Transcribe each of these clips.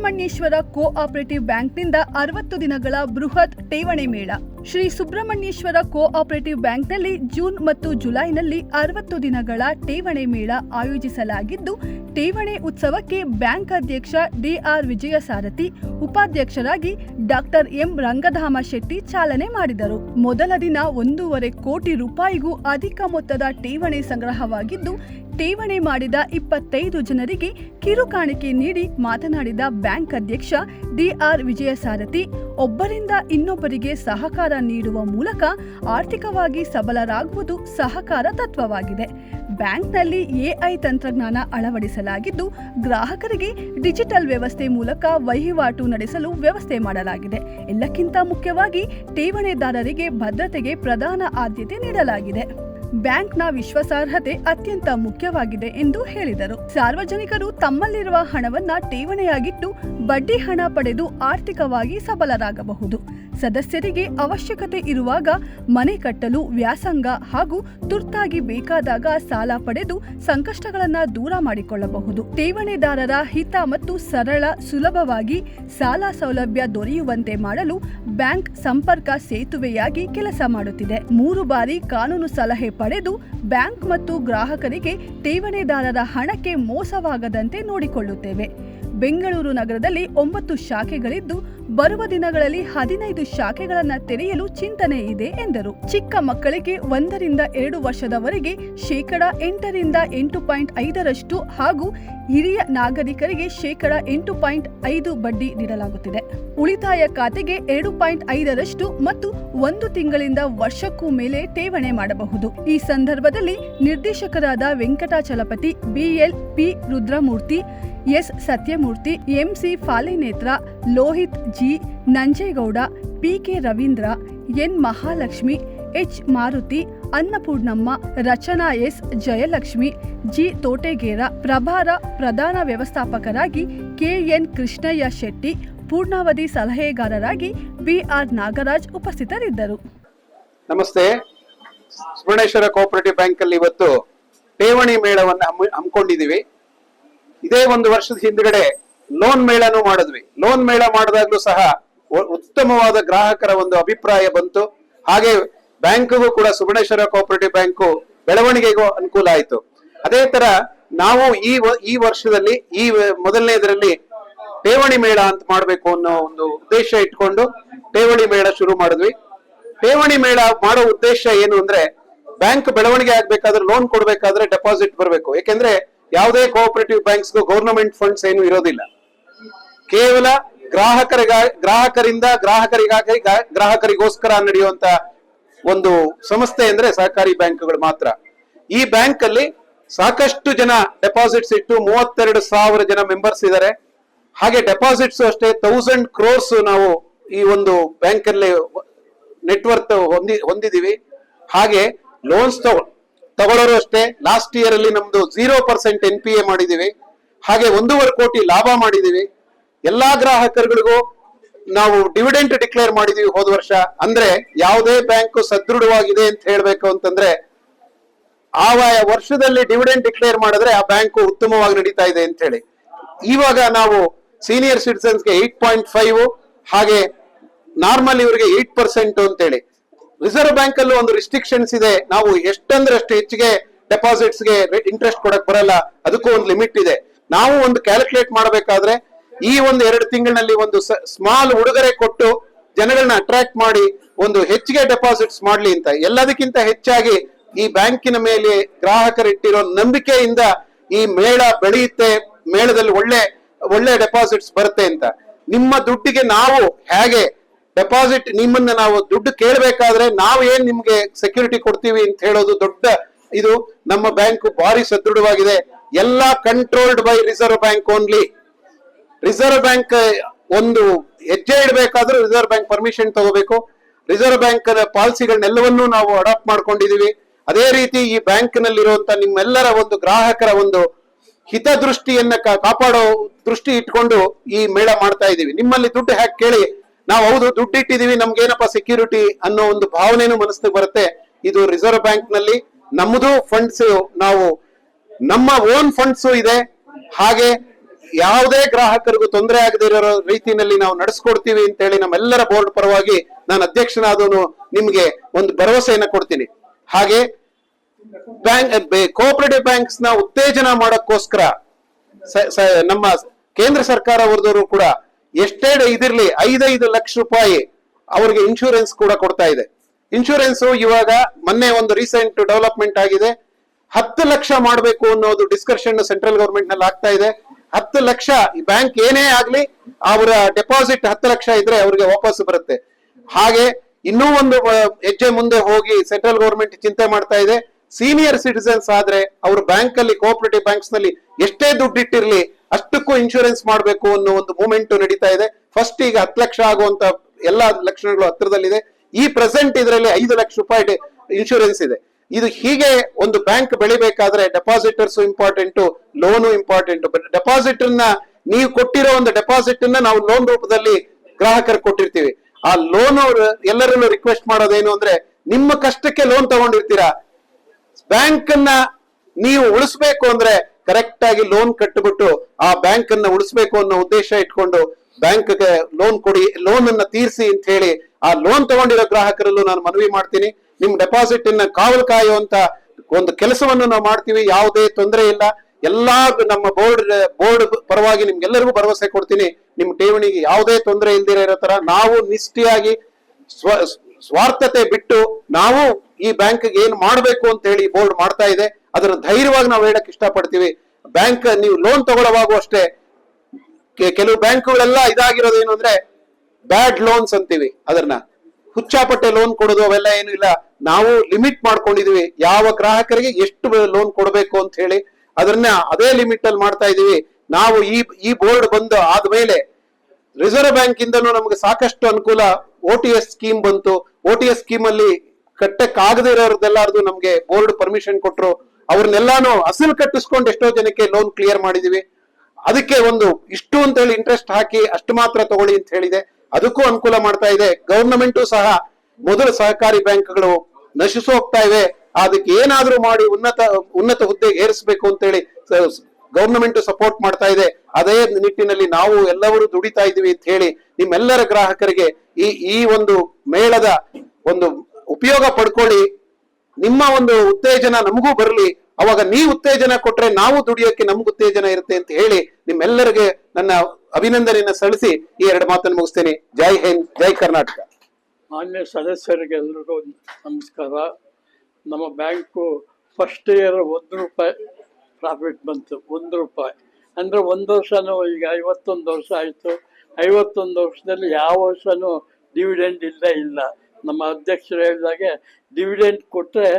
Subrahmanyeshwara cooperative ಬ್ಯಾಂಕ್ನಿಂದ ಅರವತ್ತು ದಿನಗಳ ಬೃಹತ್ ಠೇವಣಿ ಮೇಳ. ಶ್ರೀ ಸುಬ್ರಹ್ಮಣ್ಯೇಶ್ವರ ಕೋಆಪರೇಟಿವ್ ಬ್ಯಾಂಕ್ನಲ್ಲಿ ಜೂನ್ ಮತ್ತು ಜುಲೈನಲ್ಲಿ ಅರವತ್ತು ದಿನಗಳ ಠೇವಣಿ ಮೇಳ ಆಯೋಜಿಸಲಾಗಿದ್ದು, ಠೇವಣಿ ಉತ್ಸವಕ್ಕೆ ಬ್ಯಾಂಕ್ ಅಧ್ಯಕ್ಷ ಡಿಆರ್ ವಿಜಯಸಾರಥಿ, ಉಪಾಧ್ಯಕ್ಷರಾಗಿ ಡಾಕ್ಟರ್ ಎಂ. ರಂಗಧಾಮ ಶೆಟ್ಟಿ ಚಾಲನೆ ಮಾಡಿದರು. ಮೊದಲ ದಿನ ಒಂದೂವರೆ ಕೋಟಿ ರೂಪಾಯಿಗೂ ಅಧಿಕ ಮೊತ್ತದ ಠೇವಣಿ ಸಂಗ್ರಹವಾಗಿದ್ದು ಠೇವಣಿ ಮಾಡಿದ ಇಪ್ಪತ್ತೈದು ಜನರಿಗೆ ಕಿರುಕಾಣಿಕೆ ನೀಡಿ ಮಾತನಾಡಿದ ಬ್ಯಾಂಕ್ ಅಧ್ಯಕ್ಷ ಡಿಆರ್ ವಿಜಯಸಾರಥಿ, ಒಬ್ಬರಿಂದ ಇನ್ನೊಬ್ಬರಿಗೆ ಸಹಕಾರ ನೀಡುವ ಮೂಲಕ ಆರ್ಥಿಕವಾಗಿ ಸಬಲರಾಗುವುದು ಸಹಕಾರ ತತ್ವವಾಗಿದೆ. ಬ್ಯಾಂಕ್ನಲ್ಲಿ ಎಐ ತಂತ್ರಜ್ಞಾನ ಅಳವಡಿಸಲಾಗಿದ್ದು, ಗ್ರಾಹಕರಿಗೆ ಡಿಜಿಟಲ್ ವ್ಯವಸ್ಥೆ ಮೂಲಕ ವಹಿವಾಟು ನಡೆಸಲು ವ್ಯವಸ್ಥೆ ಮಾಡಲಾಗಿದೆ. ಎಲ್ಲಕ್ಕಿಂತ ಮುಖ್ಯವಾಗಿ ಠೇವಣಿದಾರರಿಗೆ ಭದ್ರತೆಗೆ ಪ್ರಧಾನ ಆದ್ಯತೆ ನೀಡಲಾಗಿದೆ. ಬ್ಯಾಂಕ್ನ ವಿಶ್ವಾಸಾರ್ಹತೆ ಅತ್ಯಂತ ಮುಖ್ಯವಾಗಿದೆ ಎಂದು ಹೇಳಿದರು. ಸಾರ್ವಜನಿಕರು ತಮ್ಮಲ್ಲಿರುವ ಹಣವನ್ನ ಠೇವಣಿಯಾಗಿಟ್ಟು ಬಡ್ಡಿ ಹಣ ಪಡೆದು ಆರ್ಥಿಕವಾಗಿ ಸಬಲರಾಗಬಹುದು. ಸದಸ್ಯರಿಗೆ ಅವಶ್ಯಕತೆ ಇರುವಾಗ ಮನೆ ಕಟ್ಟಲು, ವ್ಯಾಸಂಗ ಹಾಗೂ ತುರ್ತಾಗಿ ಬೇಕಾದಾಗ ಸಾಲ ಪಡೆದು ಸಂಕಷ್ಟಗಳನ್ನು ದೂರ ಮಾಡಿಕೊಳ್ಳಬಹುದು. ಠೇವಣಿದಾರರ ಹಿತ ಮತ್ತು ಸರಳ, ಸುಲಭವಾಗಿ ಸಾಲ ಸೌಲಭ್ಯ ದೊರೆಯುವಂತೆ ಮಾಡಲು ಬ್ಯಾಂಕ್ ಸಂಪರ್ಕ ಸೇತುವೆಯಾಗಿ ಕೆಲಸ ಮಾಡುತ್ತಿದೆ. ಮೂರು ಬಾರಿ ಕಾನೂನು ಸಲಹೆ ಪಡೆದು ಬ್ಯಾಂಕ್ ಮತ್ತು ಗ್ರಾಹಕರಿಗೆ ಠೇವಣಿದಾರರ ಹಣಕ್ಕೆ ಮೋಸವಾಗದಂತೆ ನೋಡಿಕೊಳ್ಳುತ್ತೇವೆ. ಬೆಂಗಳೂರು ನಗರದಲ್ಲಿ ಒಂಬತ್ತು ಶಾಖೆಗಳಿದ್ದು ಬರುವ ದಿನಗಳಲ್ಲಿ ಹದಿನೈದು ಶಾಖೆಗಳನ್ನು ತೆರೆಯಲು ಚಿಂತನೆ ಇದೆ ಎಂದರು. ಚಿಕ್ಕ ಮಕ್ಕಳಿಗೆ ಒಂದರಿಂದ ಎರಡು ವರ್ಷದವರೆಗೆ ಶೇಕಡ ಎಂಟರಿಂದ ಎಂಟು ಪಾಯಿಂಟ್ ಐದರಷ್ಟು ಹಾಗೂ ಹಿರಿಯ ನಾಗರಿಕರಿಗೆ ಶೇಕಡ ಎಂಟು ಪಾಯಿಂಟ್ ಐದು ಬಡ್ಡಿ ನೀಡಲಾಗುತ್ತಿದೆ. ಉಳಿತಾಯ ಖಾತೆಗೆ ಎರಡು ಪಾಯಿಂಟ್ ಐದರಷ್ಟು ಮತ್ತು ಒಂದು ತಿಂಗಳಿಂದ ವರ್ಷಕ್ಕೂ ಮೇಲೆ ಠೇವಣಿ ಮಾಡಬಹುದು. ಈ ಸಂದರ್ಭದಲ್ಲಿ ನಿರ್ದೇಶಕರಾದ Venkatachalapathi B L P Rudramurthy S Satyamurthy, M C Phalinetra Lohith G, Nanjegowda, P K Ravindra, N Mahalakshmi, H Maruthi, Annapoornamma, Rachana S Jayalakshmi, G Thotegera, ಪ್ರಭಾರ ಪ್ರಧಾನ ವ್ಯವಸ್ಥಾಪಕರಾಗಿ ಕೆಎನ್ ಕೃಷ್ಣಯ್ಯ ಶೆಟ್ಟಿ, ಪೂರ್ಣಾವಧಿ ಸಲಹೆಗಾರರಾಗಿ ಬಿಆರ್ ನಾಗರಾಜ್ ಉಪಸ್ಥಿತರಿದ್ದರು. ನಮಸ್ತೆ. ಸುವರ್ಣೇಶ್ವರ ಕೋಆಪರೇಟಿವ್ ಬ್ಯಾಂಕ್ ಅಲ್ಲಿ ಇವತ್ತು ಠೇವಣಿ ಮೇಳವನ್ನು ಹಮ್ಮಿ- ಹಮ್ಮಿಕೊಂಡಿದೀವಿ ಇದೇ ಒಂದು ವರ್ಷದ ಹಿಂದ್ಗಡೆ ಲೋನ್ ಮೇಳನೂ ಮಾಡಿದ್ವಿ. ಲೋನ್ ಮೇಳ ಮಾಡಿದಾಗ್ಲೂ ಸಹ ಉತ್ತಮವಾದ ಗ್ರಾಹಕರ ಒಂದು ಅಭಿಪ್ರಾಯ ಬಂತು. ಹಾಗೆ ಬ್ಯಾಂಕ್ಗೂ ಕೂಡ ಸುಬರ್ಣೇಶ್ವರ ಕೋಆಪರೇಟಿವ್ ಬ್ಯಾಂಕು ಬೆಳವಣಿಗೆಗೂ ಅನುಕೂಲ ಆಯಿತು. ಅದೇ ತರ ನಾವು ಈ ಈ ವರ್ಷದಲ್ಲಿ, ಈ ವ- ಮೊದಲನೇದರಲ್ಲಿ ಠೇವಣಿ ಮೇಳ ಅಂತ ಮಾಡಬೇಕು ಅನ್ನೋ ಒಂದು ಉದ್ದೇಶ ಇಟ್ಕೊಂಡು ಠೇವಣಿ ಮೇಳ ಶುರು ಮಾಡಿದ್ವಿ. ಠೇವಣಿ ಮೇಳ ಮಾಡೋ ಉದ್ದೇಶ ಏನು ಅಂದ್ರೆ ಬ್ಯಾಂಕ್ ಬೆಳವಣಿಗೆ ಆಗ್ಬೇಕಾದ್ರೆ ಲೋನ್ ಕೊಡ್ಬೇಕಾದ್ರೆ ಡೆಪಾಸಿಟ್ ಬರಬೇಕು. ಯಾಕೆಂದ್ರೆ ಯಾವುದೇ ಕೋಆಪರೇಟಿವ್ ಬ್ಯಾಂಕ್ಸ್ಗೂ ಗೌರ್ಮೆಂಟ್ ಫಂಡ್ಸ್ ಏನು ಇರೋದಿಲ್ಲ. ಕೇವಲ ಗ್ರಾಹಕರಿಗಾಗಿ ಗ್ರಾಹಕರಿಂದ ಗ್ರಾಹಕರಿಗಾಗಿ ಗ್ರಾಹಕರಿಗೋಸ್ಕರ ನಡೆಯುವಂತ ಒಂದು ಸಂಸ್ಥೆ ಅಂದ್ರೆ ಸಹಕಾರಿ ಬ್ಯಾಂಕ್ಗಳು ಮಾತ್ರ. ಈ ಬ್ಯಾಂಕ್ ಅಲ್ಲಿ ಸಾಕಷ್ಟು ಜನ ಡೆಪಾಸಿಟ್ಸ್ ಇಟ್ಟು ಮೂವತ್ತೆರಡು ಸಾವಿರ ಜನ ಮೆಂಬರ್ಸ್ ಇದ್ದಾರೆ ಹಾಗೆ ಡೆಪಾಸಿಟ್ಸ್ ಅಷ್ಟೇ ತೌಸಂಡ್ ಕ್ರೋರ್ಸ್ ನಾವು ಈ ಒಂದು ಬ್ಯಾಂಕ್ ಅಲ್ಲಿ ನೆಟ್ವರ್ಕ್ ಹೊಂದಿ, ಹೊಂದಿದೀವಿ. ಹಾಗೆ ಲೋನ್ಸ್ ತಗೊ ತಗೊಳ್ಳೋರು ಅಷ್ಟೇ. ಲಾಸ್ಟ್ ಇಯರ್ ಅಲ್ಲಿ ನಮ್ದು zero percent N P A ಮಾಡಿದೀವಿ ಹಾಗೆ ಒಂದೂವರೆ ಕೋಟಿ ಲಾಭ ಮಾಡಿದೀವಿ ಎಲ್ಲಾ ಗ್ರಾಹಕರುಗಳಿಗೂ ನಾವು ಡಿವಿಡೆಂಟ್ ಡಿಕ್ಲೇರ್ ಮಾಡಿದೀವಿ ಹೋದ ವರ್ಷ. ಅಂದ್ರೆ ಯಾವುದೇ ಬ್ಯಾಂಕ್ ಸದೃಢವಾಗಿದೆ ಅಂತ ಹೇಳ್ಬೇಕು ಅಂತಂದ್ರೆ, ಆವಾಯ ವರ್ಷದಲ್ಲಿ ಡಿವಿಡೆಂಡ್ ಡಿಕ್ಲೇರ್ ಮಾಡಿದ್ರೆ ಆ ಬ್ಯಾಂಕು ಉತ್ತಮವಾಗಿ ನಡೀತಾ ಇದೆ ಅಂತ ಹೇಳಿ. ಇವಾಗ ನಾವು ಸೀನಿಯರ್ ಸಿಟಿಸನ್ಸ್ಗೆ ಏಟ್ ಪಾಯಿಂಟ್ ಫೈವ್ ಹಾಗೆ ನಾರ್ಮಲ್ ಇವರಿಗೆ ಏಟ್ ಪರ್ಸೆಂಟ್ ಅಂತೇಳಿ. ರಿಸರ್ವ್ ಬ್ಯಾಂಕ್ ಅಲ್ಲೂ ಒಂದು ರಿಸ್ಟ್ರಿಕ್ಷನ್ಸ್ ಇದೆ. ನಾವು ಎಷ್ಟಂದ್ರೆ ಅಷ್ಟು ಹೆಚ್ಚಿಗೆ ಡೆಪಾಸಿಟ್ಸ್ಗೆ ಇಂಟ್ರೆಸ್ಟ್ ಕೊಡಕ್ ಬರಲ್ಲ, ಅದಕ್ಕೂ ಒಂದು ಲಿಮಿಟ್ ಇದೆ. ನಾವು ಒಂದು ಕ್ಯಾಲ್ಕುಲೇಟ್ ಮಾಡಬೇಕಾದ್ರೆ ಈ ಒಂದು ಎರಡು ತಿಂಗಳಿನಲ್ಲಿ ಒಂದು ಸ್ಮಾಲ್ ಉಡುಗೊರೆ ಕೊಟ್ಟು ಜನಗಳನ್ನ ಅಟ್ರಾಕ್ಟ್ ಮಾಡಿ ಒಂದು ಹೆಚ್ಚಿಗೆ ಡೆಪಾಸಿಟ್ಸ್ ಮಾಡ್ಲಿ ಅಂತ. ಎಲ್ಲದಕ್ಕಿಂತ ಹೆಚ್ಚಾಗಿ ಈ ಬ್ಯಾಂಕಿನ ಮೇಲೆ ಗ್ರಾಹಕರಿಟ್ಟಿರೋ ನಂಬಿಕೆಯಿಂದ ಈ ಮೇಳ ಬೆಳೆಯುತ್ತೆ, ಮೇಳದಲ್ಲಿ ಒಳ್ಳೆ ಒಳ್ಳೆ ಡೆಪಾಸಿಟ್ಸ್ ಬರುತ್ತೆ ಅಂತ. ನಿಮ್ಮ ದುಡ್ಡಿಗೆ ನಾವು ಹೇಗೆ ಡೆಪಾಸಿಟ್ ನಿಮ್ಮನ್ನ ನಾವು ದುಡ್ಡು ಕೇಳಬೇಕಾದ್ರೆ ನಾವು ಏನ್ ನಿಮ್ಗೆ ಸೆಕ್ಯೂರಿಟಿ ಕೊಡ್ತೀವಿ ಅಂತ ಹೇಳೋದು ದೊಡ್ಡ ಇದು ನಮ್ಮ ಬ್ಯಾಂಕ್ ಭಾರಿ ಸದೃಢವಾಗಿದೆ. ಎಲ್ಲ controlled by reserve bank only reserve bank ಒಂದು ಹೆಜ್ಜೆ ಇಡಬೇಕಾದ್ರೂ ರಿಸರ್ವ್ ಬ್ಯಾಂಕ್ ಪರ್ಮಿಷನ್ ತಗೋಬೇಕು. ರಿಸರ್ವ್ ಬ್ಯಾಂಕ್ ಪಾಲಿಸಿಗಳನ್ನೆಲ್ಲವನ್ನೂ ನಾವು ಅಡಾಪ್ಟ್ ಮಾಡ್ಕೊಂಡಿದೀವಿ. ಅದೇ ರೀತಿ ಈ ಬ್ಯಾಂಕ್ ನಲ್ಲಿರುವಂತ ನಿಮ್ಮೆಲ್ಲರ ಒಂದು ಗ್ರಾಹಕರ ಒಂದು ಹಿತದೃಷ್ಟಿಯನ್ನ ಕಾಪಾಡೋ ದೃಷ್ಟಿ ಇಟ್ಕೊಂಡು ಈ ಮೇಳ ಮಾಡ್ತಾ ಇದೀವಿ. ನಿಮ್ಮಲ್ಲಿ ದುಡ್ಡು ಹ್ಯಾಕ್ ಕೇಳಿ ನಾವು ಹೌದು ದುಡ್ಡು ಇಟ್ಟಿದೀವಿ ನಮ್ಗೇನಪ್ಪ ಸೆಕ್ಯೂರಿಟಿ ಅನ್ನೋ ಒಂದು ಭಾವನೆನೂ ಮನಸ್ಸಿಗೆ ಬರುತ್ತೆ. ಇದು ರಿಸರ್ವ್ ಬ್ಯಾಂಕ್ನಲ್ಲಿ ನಮ್ಮದು ಫಂಡ್ಸ್ ನಾವು ನಮ್ಮ ಓನ್ ಫಂಡ್ಸ್ ಇದೆ. ಹಾಗೆ ಯಾವುದೇ ಗ್ರಾಹಕರಿಗೂ ತೊಂದರೆ ಆಗದೇ ರೀತಿಯಲ್ಲಿ ನಾವು ನಡೆಸ್ಕೊಡ್ತೀವಿ ಅಂತ ಹೇಳಿ ನಮ್ಮೆಲ್ಲರ ಬೋರ್ಡ್ ಪರವಾಗಿ ನಾನು ಅಧ್ಯಕ್ಷನಾದನು ನಿಮ್ಗೆ ಒಂದು ಭರವಸೆಯನ್ನ ಕೊಡ್ತೀನಿ. ಹಾಗೆ ಬ್ಯಾಂಕ್ ಕೋಆಪರೇಟಿವ್ ಬ್ಯಾಂಕ್ಸ್ನ ಉತ್ತೇಜನ ಮಾಡೋಕ್ಕೋಸ್ಕರ ನಮ್ಮ ಕೇಂದ್ರ ಸರ್ಕಾರ ಕೂಡ ಎಷ್ಟೇ ಇದಿರ್ಲಿ, ಐದೈದು ಲಕ್ಷ ರೂಪಾಯಿ ಅವ್ರಿಗೆ ಇನ್ಶೂರೆನ್ಸ್ ಕೂಡ ಕೊಡ್ತಾ ಇದೆ. ಇನ್ಶೂರೆನ್ಸ್ ಇವಾಗ ಮೊನ್ನೆ ಒಂದು ರೀಸೆಂಟ್ ಡೆವಲಪ್ಮೆಂಟ್ ಆಗಿದೆ. ಹತ್ತು ಲಕ್ಷ ಮಾಡಬೇಕು ಅನ್ನೋದು ಡಿಸ್ಕಷನ್ ಸೆಂಟ್ರಲ್ ಗವರ್ಮೆಂಟ್ನಲ್ಲಿ ಆಗ್ತಾ ಇದೆ. ಹತ್ತು ಲಕ್ಷ ಬ್ಯಾಂಕ್ ಏನೇ ಆಗ್ಲಿ, ಅವರ ಡೆಪಾಸಿಟ್ ಹತ್ತು ಲಕ್ಷ ಇದ್ರೆ ಅವ್ರಿಗೆ ವಾಪಸ್ ಬರುತ್ತೆ. ಹಾಗೆ ಇನ್ನೂ ಒಂದು ಹೆಜ್ಜೆ ಮುಂದೆ ಹೋಗಿ ಸೆಂಟ್ರಲ್ ಗವರ್ಮೆಂಟ್ ಚಿಂತೆ ಮಾಡ್ತಾ ಇದೆ. ಸೀನಿಯರ್ ಸಿಟಿಸನ್ಸ್ ಆದ್ರೆ ಅವರು ಬ್ಯಾಂಕ್ ಅಲ್ಲಿ ಕೋಆಪರೇಟಿವ್ ಬ್ಯಾಂಕ್ಸ್ನಲ್ಲಿ ಎಷ್ಟೇ ದುಡ್ಡು ಇಟ್ಟಿರ್ಲಿ ಅಷ್ಟಕ್ಕೂ ಇನ್ಶೂರೆನ್ಸ್ ಮಾಡಬೇಕು ಅನ್ನೋ ಒಂದು ಮೂಮೆಂಟ್ ನಡೀತಾ ಇದೆ. ಫಸ್ಟ್ ಈಗ ಹತ್ತು ಲಕ್ಷ ಆಗುವಂತ ಎಲ್ಲಾ ಲಕ್ಷಣಗಳು ಹತ್ತಿರದಲ್ಲಿದೆ. ಈ ಪ್ರೆಸೆಂಟ್ ಇದರಲ್ಲಿ ಐದು ಲಕ್ಷ ರೂಪಾಯಿ ಇನ್ಶೂರೆನ್ಸ್ ಇದೆ. ಇದು ಹೀಗೆ ಒಂದು ಬ್ಯಾಂಕ್ ಬೆಳಿಬೇಕಾದ್ರೆ ಡೆಪಾಸಿಟರ್ಸ್ ಇಂಪಾರ್ಟೆಂಟ್ ಲೋನು ಇಂಪಾರ್ಟೆಂಟ್ ಡೆಪಾಸಿಟ್ನ ನೀವು ಕೊಟ್ಟಿರೋ ಒಂದು ಡೆಪಾಸಿಟ್ನ ನಾವು ಲೋನ್ ರೂಪದಲ್ಲಿ ಗ್ರಾಹಕರು ಕೊಟ್ಟಿರ್ತೀವಿ. ಆ ಲೋನ್ ಎಲ್ಲರಲ್ಲೂ ರಿಕ್ವೆಸ್ಟ್ ಮಾಡೋದೇನು ಅಂದ್ರೆ ನಿಮ್ಮ ಕಷ್ಟಕ್ಕೆ ಲೋನ್ ತಗೊಂಡಿರ್ತೀರಾ? ಬ್ಯಾಂಕ್ ಅನ್ನ ನೀವು ಉಳಿಸ್ಬೇಕು ಅಂದ್ರೆ ಕರೆಕ್ಟ್ ಆಗಿ ಲೋನ್ ಕಟ್ಟಿಬಿಟ್ಟು ಆ ಬ್ಯಾಂಕ್ ಅನ್ನ ಉಳಿಸ್ಬೇಕು ಅನ್ನೋ ಉದ್ದೇಶ ಇಟ್ಕೊಂಡು ಬ್ಯಾಂಕ್ಗೆ ಲೋನ್ ಕೊಡಿ ಲೋನ್ ಅನ್ನ ತೀರಿಸಿ ಅಂತ ಹೇಳಿ ಆ ಲೋನ್ ತಗೊಂಡಿರೋ ಗ್ರಾಹಕರಲ್ಲೂ ನಾನು ಮನವಿ ಮಾಡ್ತೀನಿ. ನಿಮ್ ಡೆಪಾಸಿಟ್ ಅನ್ನ ಕಾವಲು ಕಾಯುವಂತ ಒಂದು ಕೆಲಸವನ್ನು ನಾವು ಮಾಡ್ತೀವಿ, ಯಾವುದೇ ತೊಂದರೆ ಇಲ್ಲ. ಎಲ್ಲಾ ನಮ್ಮ ಬೋರ್ಡ್ ಬೋರ್ಡ್ ಪರವಾಗಿ ನಿಮ್ಗೆಲ್ಲರಿಗೂ ಭರವಸೆ ಕೊಡ್ತೀನಿ. ನಿಮ್ ಠೇವಣಿಗೆ ಯಾವುದೇ ತೊಂದರೆ ಇಲ್ದಿರ ಇರೋ ತರ ನಾವು ನಿಷ್ಠಿಯಾಗಿ ಸ್ವ, ಸ್ವಾರ್ಥತೆ ಬಿಟ್ಟು ನಾವು ಈ ಬ್ಯಾಂಕ್ ಏನ್ ಮಾಡಬೇಕು ಅಂತ ಹೇಳಿ ಬೋರ್ಡ್ ಮಾಡ್ತಾ ಇದೆ. ಅದರ ಧೈರ್ಯವಾಗಿ ನಾವು ಹೇಳಕ್ ಇಷ್ಟಪಡ್ತೀವಿ. ಬ್ಯಾಂಕ್ ನೀವು ಲೋನ್ ತಗೊಳ್ಳುವಾಗೂ ಅಷ್ಟೇ ಕೆಲವು ಬ್ಯಾಂಕ್ಗಳೆಲ್ಲ ಇದಾಗಿರೋದು ಏನು ಅಂದ್ರೆ ಬ್ಯಾಡ್ ಲೋನ್ಸ್ ಅಂತೀವಿ ಅದನ್ನ. ಹುಚ್ಚಾಪಟ್ಟೆ ಲೋನ್ ಕೊಡೋದು ಅವೆಲ್ಲ ಏನು ಇಲ್ಲ. ನಾವು ಲಿಮಿಟ್ ಮಾಡ್ಕೊಂಡಿದೀವಿ. ಯಾವ ಗ್ರಾಹಕರಿಗೆ ಎಷ್ಟು ಲೋನ್ ಕೊಡಬೇಕು ಅಂತ ಹೇಳಿ ಅದನ್ನ ಅದೇ ಲಿಮಿಟ್ ಅಲ್ಲಿ ಮಾಡ್ತಾ ಇದೀವಿ. ನಾವು ಈ ಈ ಬೋರ್ಡ್ ಬಂದು ಆದ್ಮೇಲೆ ರಿಸರ್ವ್ ಬ್ಯಾಂಕ್ ಇಂದನೂ ನಮ್ಗೆ ಸಾಕಷ್ಟು ಅನುಕೂಲ. ಓ ಟಿ ಎಸ್ ಸ್ಕೀಮ್ ಬಂತು. ಓ ಟಿ ಎಸ್ ಸ್ಕೀಮ್ ಅಲ್ಲಿ ಕಟ್ಟಕ್ ಆಗದೆ ಇರೋರ್ದೆಲ್ಲಾರ್ದು ನಮ್ಗೆ ಬೋರ್ಡ್ ಪರ್ಮಿಷನ್ ಕೊಟ್ರು, ಅವ್ರನ್ನೆಲ್ಲಾನು ಅಸಲು ಕಟ್ಟಿಸ್ಕೊಂಡು ಎಷ್ಟೋ ಜನಕ್ಕೆ ಲೋನ್ ಕ್ಲಿಯರ್ ಮಾಡಿದೀವಿ. ಅದಕ್ಕೆ ಒಂದು ಇಷ್ಟು ಅಂತ ಹೇಳಿ ಇಂಟ್ರೆಸ್ಟ್ ಹಾಕಿ ಅಷ್ಟು ಮಾತ್ರ ತಗೊಳ್ಳಿ ಅಂತ ಹೇಳಿದೆ. ಅದಕ್ಕೂ ಅನುಕೂಲ ಮಾಡ್ತಾ ಇದೆ. ಗವರ್ನಮೆಂಟು ಸಹ ಮೊದಲು ಸಹಕಾರಿ ಬ್ಯಾಂಕ್ಗಳು ನಶಿಸು ಹೋಗ್ತಾ ಇವೆ. ಅದಕ್ಕೆ ಏನಾದ್ರೂ ಮಾಡಿ ಉನ್ನತ ಉನ್ನತ ಹುದ್ದೆಗೆ ಏರಿಸಬೇಕು ಅಂತ ಹೇಳಿ ಗವರ್ನಮೆಂಟ್ ಸಪೋರ್ಟ್ ಮಾಡ್ತಾ ಇದೆ. ಅದೇ ನಿಟ್ಟಿನಲ್ಲಿ ನಾವು ಎಲ್ಲವರು ದುಡಿತಾ ಇದೀವಿ ಅಂತ ಹೇಳಿ ನಿಮ್ಮೆಲ್ಲರ ಗ್ರಾಹಕರಿಗೆ ಈ ಈ ಒಂದು ಮೇಳದ ಒಂದು ಉಪಯೋಗ ಪಡ್ಕೊಳ್ಳಿ. ನಿಮ್ಮ ಒಂದು ಉತ್ತೇಜನ ನಮಗೂ ಬರಲಿ. ಅವಾಗ ನೀ ಉತ್ತೇಜನ ಕೊಟ್ರೆ ನಾವು ದುಡಿಯೋಕೆ ನಮ್ಗೆ ಉತ್ತೇಜನ ಇರುತ್ತೆ ಅಂತ ಹೇಳಿ ನಿಮ್ಮೆಲ್ಲರಿಗೆ ನನ್ನ ಅಭಿನಂದನೆಯನ್ನು ಸಲ್ಲಿಸಿ ಈ ಎರಡು ಮಾತನ್ನು ಮುಗಿಸ್ತೇನೆ. ಜೈ ಹಿಂದ್, ಜೈ ಕರ್ನಾಟಕ. ಮಾನ್ಯ ಸದಸ್ಯರಿಗೆ ಎಲ್ರಿಗೂ ನಮಸ್ಕಾರ. ನಮ್ಮ ಬ್ಯಾಂಕು ಫಸ್ಟ್ ಇಯರ್ ಒಂದು ರೂಪಾಯಿ ಪ್ರಾಫಿಟ್ ಬಂತು, ಒಂದು ರೂಪಾಯಿ. ಅಂದರೆ ಒಂದು ವರ್ಷನೂ ಈಗ ಐವತ್ತೊಂದು ವರ್ಷ ಆಯಿತು. ಐವತ್ತೊಂದು ವರ್ಷದಲ್ಲಿ ಯಾವ ವರ್ಷನೂ ಡಿವಿಡೆಂಡ್ ಇಲ್ಲ ಇಲ್ಲ. ನಮ್ಮ ಅಧ್ಯಕ್ಷರು ಹೇಳಿದಾಗೆ ಡಿವಿಡೆಂಟ್ ಕೊಟ್ಟರೆ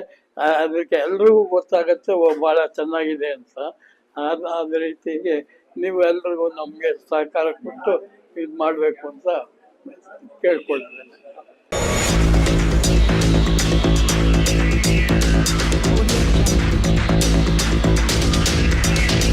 ಅದಕ್ಕೆ ಎಲ್ರಿಗೂ ಗೊತ್ತಾಗುತ್ತೆ, ಓ, ಭಾಳ ಚೆನ್ನಾಗಿದೆ ಅಂತ. ಅದು ಅದೇ ರೀತಿಗೆ ನೀವು ಎಲ್ರಿಗೂ ನಮಗೆ ಸಹಕಾರ ಕೊಟ್ಟು ಇದು ಮಾಡಬೇಕು ಅಂತ ಕೇಳ್ಕೊಳ್ತೇನೆ.